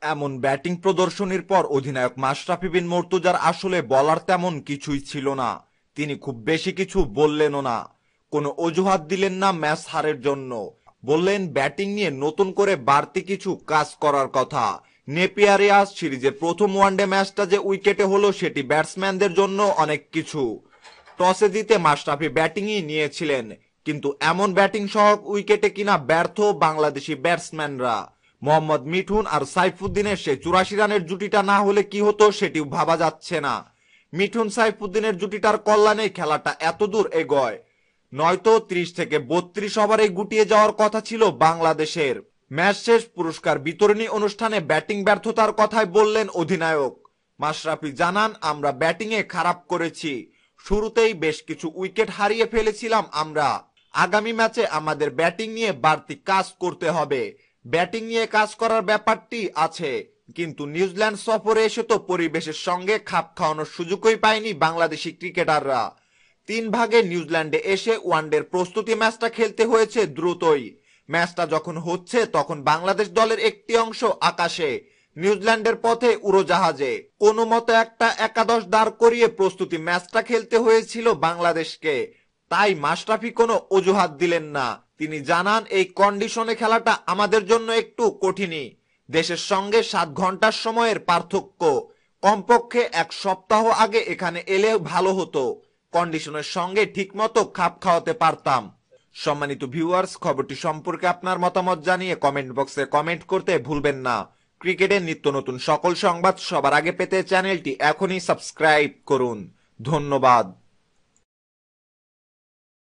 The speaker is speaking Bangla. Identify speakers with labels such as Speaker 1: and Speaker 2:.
Speaker 1: এমন ব্যাটিং প্রদর্শনীর পর অধিনায়ক মাশরাফি বিন মর্তুজার আসলে বলার তেমন কিছুই ছিল না। তিনি খুব বেশি কিছু বললেনও না। কোনো অজুহাত দিলেন না ম্যাচ হারের জন্য। বললেন, ব্যাটিং নিয়ে নতুন করে বাড়তি কিছু কাজ করার কথা। নেপিয়ারে আজ সিরিজের প্রথম ওয়ানডে ম্যাচটা যে উইকেটে হলো, সেটি ব্যাটসম্যানদের জন্য অনেক কিছু। টসে জিতে মাশরাফি ব্যাটিংই নিয়েছিলেন। কিন্তু এমন ব্যাটিং সহ উইকেটে কিনা ব্যর্থ বাংলাদেশি ব্যাটসম্যানরা। মোহাম্মদ মিঠুন আর সাইফুদ্দিনের সে চুরাশি রানের জুটিটা না হলে কি হতো সেটিও ভাবা যাচ্ছে না। মিঠুন সাইফুদ্দিনের জুটিটার কল্যাণে খেলাটা এত দূর এগোয়। নয়তো ত্রিশ থেকে বত্রিশ ওভারে গুটিয়ে যাওয়ার কথা ছিল বাংলাদেশের। ম্যাচ শেষ পুরস্কার বিতরণী অনুষ্ঠানে ব্যাটিং ব্যর্থতার কথাই বললেন অধিনায়ক। মাশরাফি জানান, আমরা ব্যাটিংয়ে খারাপ করেছি। শুরুতেই বেশ কিছু উইকেট হারিয়ে ফেলেছিলাম আমরা। আগামী ম্যাচে আমাদের ব্যাটিং নিয়ে বাড়তি কাজ করতে হবে। ব্যাটিং নিয়ে কাজ করার ব্যাপারটি আছে, কিন্তু নিউজিল্যান্ড সফরে এসে তো পরিবেশের সঙ্গে খাপ খাওয়ানোর সুযোগই পায়নি বাংলাদেশি ক্রিকেটাররা। তিন ভাগে নিউজিল্যান্ডে এসে ওয়ানডের প্রস্তুতি ম্যাচটা খেলতে হয়েছে দ্রুতই। ম্যাচটা যখন হচ্ছে, তখন বাংলাদেশ দলের একটি অংশ আকাশে, নিউজিল্যান্ডের পথে উড়োজাহাজে। কোনো মতো একটা একাদশ দাঁড় করিয়ে প্রস্তুতি ম্যাচটা খেলতে হয়েছিল বাংলাদেশকে। তাই মাশরাফি কোনো অজুহাত দিলেন না। তিনি জানান, এই কন্ডিশনে খেলাটা আমাদের জন্য একটু কঠিনই। দেশের সঙ্গে সাত ঘণ্টার সময়ের পার্থক্য। কমপক্ষে এক সপ্তাহ আগে এখানে এলে ভালো হতো। কন্ডিশনের সঙ্গে ঠিকমতো খাপ খাওয়াতে পারতাম। সম্মানিত ভিউয়ার্স খবরটি সম্পর্কে আপনার মতামত জানিয়ে কমেন্ট বক্সে কমেন্ট করতে ভুলবেন না। ক্রিকেটের নিত্য নতুন সকল সংবাদ সবার আগে পেতে চ্যানেলটি এখনই সাবস্ক্রাইব করুন। ধন্যবাদ।